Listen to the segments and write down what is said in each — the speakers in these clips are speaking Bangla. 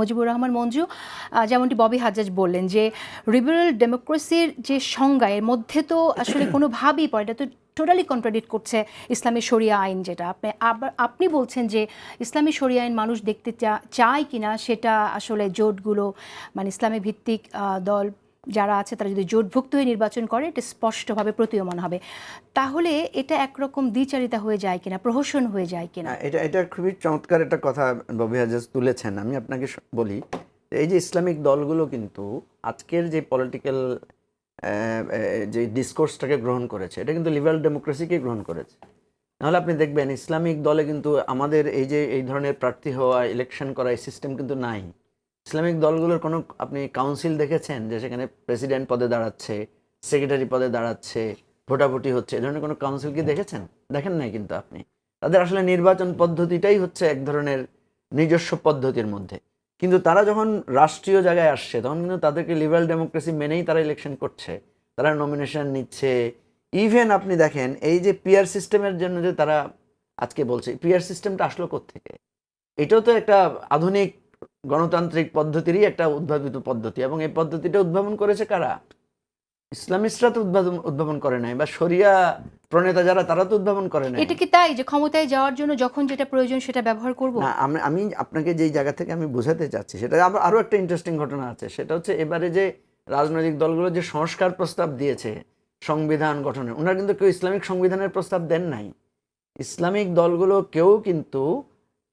মুজিবুর রহমান মঞ্জু যেমনটি ববি হাজাজ বললেন যে লিবারেল ডেমোক্রেসির যে সংজ্ঞা, এর মধ্যে তো আসলে কোনোভাবেই পড়ে এটা তো টোটালি কন্ট্রাডিক্ট করছে ইসলামী শরিয়া আইন যেটা। আপনি আবার, আপনি বলছেন যে ইসলামী শরিয়া আইন মানুষ দেখতে চায় কিনা সেটা আসলে জোটগুলো মানে ইসলামী ভিত্তিক দল যারা আছে তারা যদি জোটভুক্ত হয়ে নির্বাচন করে এটা স্পষ্টভাবে প্রতীয়মান হবে। তাহলে এটা একরকম দ্বিচারিতা হয়ে যায় কিনা প্রহসন হয়ে যায় কিনা? না, এটা এটা খুবই চমৎকার একটা কথা ববি তুলেছেন। আমি আপনাকে বলি এই যে ইসলামিক দলগুলো কিন্তু আজকের যে পলিটিক্যাল যে ডিসকোর্সটাকে গ্রহণ করেছে এটা কিন্তু লিবারাল ডেমোক্রেসিকে গ্রহণ করেছে। নাহলে আপনি দেখবেন ইসলামিক দলে কিন্তু আমাদের এই যে এই ধরনের প্রার্থী হওয়া ইলেকশন করা এই সিস্টেম কিন্তু নাই। ইসলামিক দলগুলোর কোনো আপনি কাউন্সিল দেখেছেন যে সেখানে প্রেসিডেন্ট পদে দাঁড়াচ্ছে সেক্রেটারি পদে দাঁড়াচ্ছে, ভোটাভুটি হচ্ছে, এ ধরনের কোনো কাউন্সিল কি দেখেছেন? দেখেন নাই কিন্তু আপনি। তাদের আসলে নির্বাচন পদ্ধতিটাই হচ্ছে এক ধরনের নিজস্ব পদ্ধতির মধ্যে। কিন্তু তারা যখন রাষ্ট্রীয় জায়গায় আসছে, তখন কিন্তু তাদেরকে লিবারাল ডেমোক্রেসি মেনেই তারা ইলেকশন করছে। তারা নমিনেশন নিচ্ছে। ইভেন আপনি দেখেন, এই যে পিয়ার সিস্টেমের জন্য যে তারা আজকে বলছে পিয়ার সিস্টেমটা আসলো থেকে এটাও তো একটা আধুনিক গণতান্ত্রিক পদ্ধতিরই একটা উদ্ভাবিত পদ্ধতি। এবং এই পদ্ধতিটা উদ্ভাবন করেছে কারা? ইসলামিস্টরা তো উদ্ভাবন উদ্ভাবন করে নাই বা শরিয়া প্রণেতা যারা তারা তো উদ্ভাবন করে নাই। এটা কি তাই যে ক্ষমতায় যাওয়ার জন্য যখন যেটা প্রয়োজন সেটা ব্যবহার করব? না আমি আমি আপনাকে যেই জায়গা থেকে আমি বোঝাতে চাচ্ছি সেটা আবার আরও একটা ইন্টারেস্টিং ঘটনা আছে। সেটা হচ্ছে এবারে যে রাজনৈতিক দলগুলো যে সংস্কার প্রস্তাব দিয়েছে সংবিধান গঠনে ওনারা কিন্তু কেউ ইসলামিক সংবিধানের প্রস্তাব দেন নাই। ইসলামিক দলগুলো কেউ কিন্তু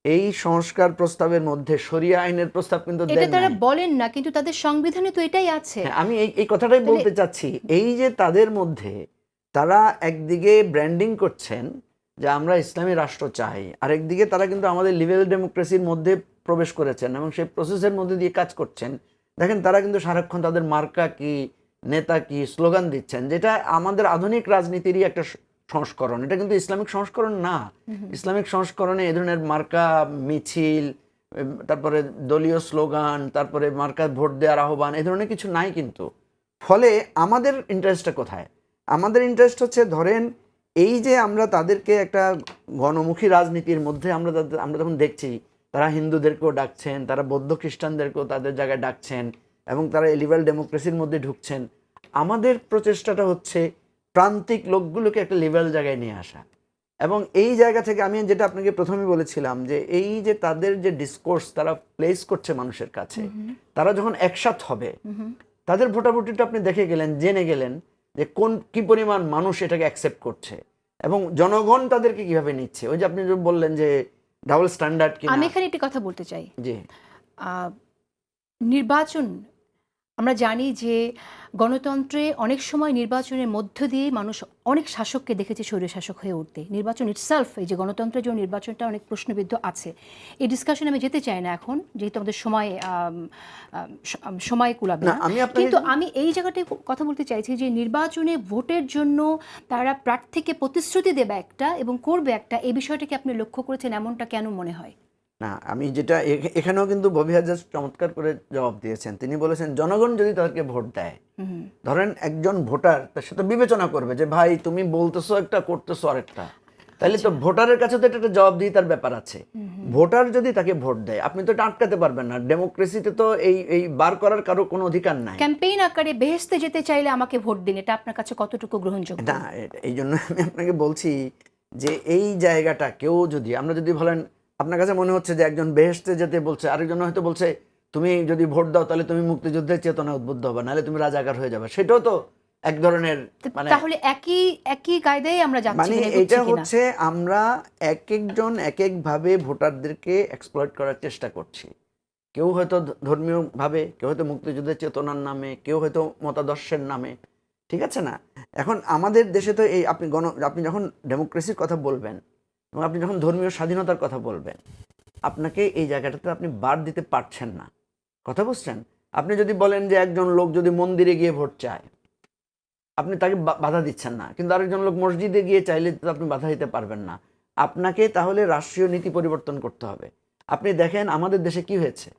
এই সংস্কার প্রস্তাবের মধ্যে শরিয়া আইনের প্রস্তাব কিন্তু এটা তারা বলেন না কিন্তু তাদের সংবিধানে তো এটাই আছে। হ্যাঁ, আমি এই এই কথাটাই বলতে চাচ্ছি। এই যে তাদের মধ্যে তারা একদিকে ব্র্যান্ডিং করছেন যে আমরা ইসলামী রাষ্ট্র চাই আরেকদিকে তারা কিন্তু আমাদের লিবারেল ডেমোক্রেসির মধ্যে প্রবেশ করেছেন এবং সেই প্রসেসের মধ্যে দিয়ে কাজ করছেন। দেখেন তারা কিন্তু সারাক্ষণ তাদের মার্কা কি নেতা কি স্লোগান দিচ্ছেন যেটা আমাদের আধুনিক রাজনীতিরই একটা সংস্করণ। এটা কিন্তু ইসলামিক সংস্করণ না। ইসলামিক সংস্করণে এ ধরনের মার্কা মিছিল তারপরে দলীয় স্লোগান তারপরে মার্কা ভোট দেওয়ার আহ্বান এ ধরনের কিছু নাই কিন্তু। ফলে আমাদের ইন্টারেস্টটা কোথায়? আমাদের ইন্টারেস্ট হচ্ছে ধরেন এই যে আমরা তাদেরকে একটা গণমুখী রাজনীতির মধ্যে আমরা তাদের- আমরা যখন দেখছি তারা হিন্দুদেরকেও ডাকছেন তারা বৌদ্ধ খ্রিস্টানদেরকেও তাদের জায়গায় ডাকছেন এবং তারা লিবারাল ডেমোক্রেসির মধ্যে ঢুকছেন। আমাদের প্রচেষ্টাটা হচ্ছে প্রান্তিক লোকগুলোকে একটা লিবারাল জায়গায় নিয়ে আসা। এবং এই জায়গা থেকে আমি যেটা আপনাকে প্রথমেই বলেছিলাম যে এই যে তাদের যে ডিসকোর্স তারা প্লেস করছে মানুষের কাছে তারা যখন একসাথ হবে তাদের ভোটাভুটিটা আপনি দেখে গেলেন জেনে গেলেন যে কোন কি পরিমাণ মানুষ এটাকে অ্যাকসেপ্ট করছে। এবং জনগণ তাদেরকে কীভাবে নিচ্ছে? ওই যে আপনি বললেন যে ডাবল স্ট্যান্ডার্ড কি আমি এখানে একটি কথা বলতে চাই। জি। আহ, নির্বাচন আমরা জানি যে গণতন্ত্রে অনেক সময় নির্বাচনের মধ্য দিয়ে মানুষ অনেক শাসককে দেখেছে স্বৈর শাসক হয়ে উঠতে। নির্বাচন ইটসেলফ এই যে গণতন্ত্রের জন্য নির্বাচনটা অনেক প্রশ্নবিদ্ধ আছে। এই ডিসকাশনে আমি যেতে চাই না এখন যেহেতু আমাদের সময় সময় কুলাবে কিন্তু আমি এই জায়গাটায় কথা বলতে চাইছি যে নির্বাচনে ভোটের জন্য তারা প্রার্থীকে প্রতিশ্রুতি দেবে একটা এবং করবে একটা এই বিষয়টাকে আপনি লক্ষ্য করেছেন এমনটা কেন মনে হয়? না আমি যেটা এখানেও কিন্তু ববি হাজার চমৎকার করে জবাব দিয়েছেন। তিনি বলেছেন জনগণ যদি তাদেরকে ভোট দেয় ধরেন একজন ভোটার তার সাথে বিবেচনা করবে যে ভাই তুমি বলতেছো একটা করতেছো আরেকটা। তাহলে তো ভোটারের কাছে তো এটা একটা জবাব দিয়ে তার ব্যাপার আছে। ভোটার যদি তাকে ভোট দেয় আপনি তো এটা আটকাতে পারবেন না। ডেমোক্রেসিতে তো এই এই বার করার কারও কোনো অধিকার নাই। ক্যাম্পেইন আকারে বেহেস্তে যেতে চাইলে আমাকে ভোট দিন এটা আপনার কাছে কতটুকু গ্রহণযোগ্য? না এই জন্য আমি আপনাকে বলছি যে এই জায়গাটা কেউ যদি আমরা যদি বলেন আপনার কাছে মনে হচ্ছে যে একজন বেহেস্তে যেতে বলছে আরেকজন হয়তো বলছে তুমি যদি ভোট দাও তাহলে তুমি মুক্তিযুদ্ধের চেতনা উদ্বুদ্ধ হবে নাহলে তুমি রাজাকার হয়ে যাবে। সেটাও তো এক ধরনের মানে তাহলে একই একই কায়দায় আমরা যাচ্ছি মানে এটা হচ্ছে আমরা এক একজন এক এক ভাবে ভোটারদেরকে এক্সপ্লয়েট করার চেষ্টা করছি। কেউ হয়তো ধর্মীয়ভাবে কেউ হয়তো মুক্তিযুদ্ধের চেতনার নামে কেউ হয়তো মতাদর্শের নামে ঠিক আছে না? এখন আমাদের দেশে তো এই আপনি গণ আপনি যখন ডেমোক্রেসির কথা বলবেন এবং আপনি যখন ধর্মীয় স্বাধীনতার কথা বলবেন, আপনাকে এই জায়গাটাতে আপনি বার দিতে পারছেন না। কথা বুঝছেন? আপনি যদি বলেন যে একজন লোক যদি মন্দিরে গিয়ে ভোট চায়, আপনি তাকে বাধা দিচ্ছেন না। কিন্তু আরেকজন লোক মসজিদে গিয়ে চাইলে তো আপনি বাধা দিতে পারবেন না। আপনাকে তাহলে রাষ্ট্রীয় নীতি পরিবর্তন করতে হবে। আপনি দেখেন আমাদের দেশে কি হয়েছে?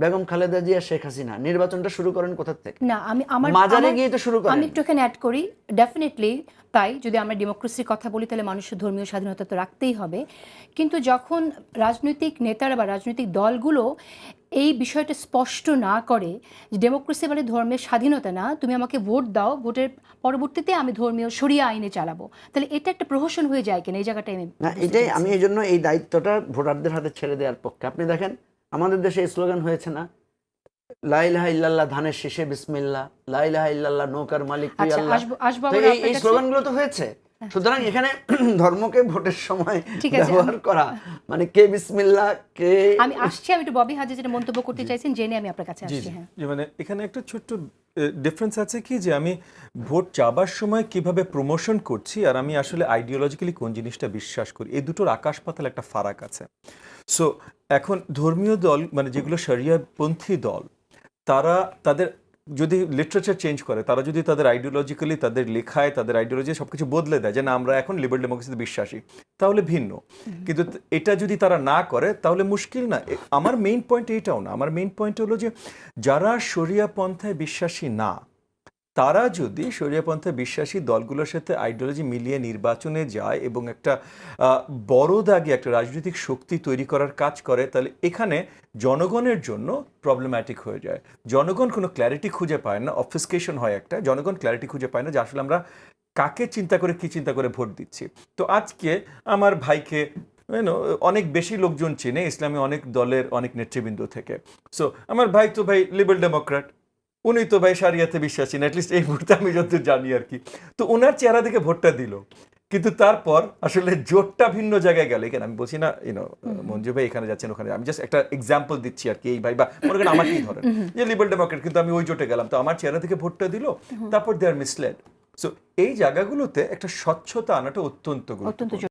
বেগম খালেদা জিয়া শেখ হাসিনা নির্বাচনটা শুরু করেন কোথা থেকে? না আমি আমার মাজারে গিয়ে তো শুরু করেন। আমি একটু এখানে অ্যাড করি। ডেফিনেটলি তাই যদি আমরা ডেমোক্রেসির কথা বলি তাহলে মানুষের ধর্মীয় স্বাধীনতা তো রাখতেই হবে। কিন্তু যখন রাজনৈতিক নেতারা বা রাজনৈতিক দলগুলো এই বিষয়টা স্পষ্ট না করে যে ডেমোক্রেসি মানে ধর্মের স্বাধীনতা না তুমি আমাকে ভোট দাও ভোটের পরবর্তীতে আমি ধর্মীয় সরিয়া আইনে চালাবো। তাহলে এটা একটা প্রহসন হয়ে যায় কিনা এই জায়গাটাই আমি না এটাই আমি এই জন্য এই দায়িত্বটা ভোটারদের হাতে ছেড়ে দেওয়ার পক্ষে। আপনি দেখেন আমাদের দেশে এই স্লোগান হয়েছে না? লাইলাহা ইল্লাল্লাহ ধানের শীষে বিসমিল্লাহ লাইলাহা ইল্লাল্লাহ নৌকার মালিক আচ্ছা এই স্লোগানগুলো তো হয়েছে। সুতরাং এখানে ধর্মকে ভোটের সময় ব্যবহার করা মানে কে বিসমিল্লাহ কে আমি আসছি আমি একটু ববি হাজে যেটা মন্তব্য করতে চাইছেন জেনে আমি আপনার কাছে আসছি হ্যাঁ। মানে এখানে একটা ছোট্ট ডিফারেন্স আছে কি যে আমি ভোট চাবার সময় কীভাবে প্রমোশন করছি আর আমি আসলে আইডিওলজিক্যালি কোন জিনিসটা বিশ্বাস করি? এই দুটোর আকাশ পাতাল একটা ফারাক আছে। সো এখন ধর্মীয় দল মানে যেগুলো শরিয়াপন্থী দল তারা তাদের যদি লিটারেচার চেঞ্জ করে তারা যদি তাদের আইডিওলজিক্যালি তাদের লেখায় তাদের আইডিওলজি সব কিছু বদলে দেয় যে না আমরা এখন লিবারেল ডেমোক্রেসিতে বিশ্বাসী তাহলে ভিন্ন। কিন্তু এটা যদি তারা না করে তাহলে মুশকিল না। আমার মেইন পয়েন্ট এইটাও না। আমার মেইন পয়েন্ট হলো যে যারা শরিয়া পন্থায় বিশ্বাসী না তারা যদি শরিয়াপন্থায় বিশ্বাসী দলগুলোর সাথে আইডিওলজি মিলিয়ে নির্বাচনে যায় এবং একটা বড় দাগে একটা রাজনৈতিক শক্তি তৈরি করার কাজ করে, তাহলে এখানে জনগণের জন্য প্রবলেম্যাটিক হয়ে যায়। জনগণ কোনো ক্ল্যারিটি খুঁজে পায় না অফিসকেশন হয় একটা। জনগণ ক্ল্যারিটি খুঁজে পায় না যে আসলে আমরা কাকে চিন্তা করে, কি চিন্তা করে ভোট দিচ্ছি। তো আজকে আমার ভাইকে অনেক বেশি লোকজন চেনে, ইসলামী অনেক দলের অনেক নেতৃবৃন্দ থেকে। সো আমার ভাই তো ভাই লিবারেল ডেমোক্র্যাট উনি তো ভাই সারিয়াতে বিশ্বাসী না অ্যাটলিস্ট এই মুহূর্তে আমি যত জানি আর কি। তো ওনার চেহারা দেখে ভোটটা দিল। কিন্তু তারপর আসলে জোটটা ভিন্ন জায়গায় গেল। এখানে আমি বলছি না ইউনো মঞ্জু ভাই এখানে যাচ্ছেন ওখানে। আমি জাস্ট একটা এক্সাম্পল দিচ্ছি আর কি এই ভাই বা মনে করেন আমাকেই ধরেন যে লিবারেল ডেমোক্রেট কিন্তু আমি ওই জোটে গেলাম। তো আমার চেহারা থেকে ভোটটা দিল তারপর দে আর মিসলেড সো এই জায়গাগুলোতে একটা স্বচ্ছতা আনাটা অত্যন্ত গুরুত্বপূর্ণ।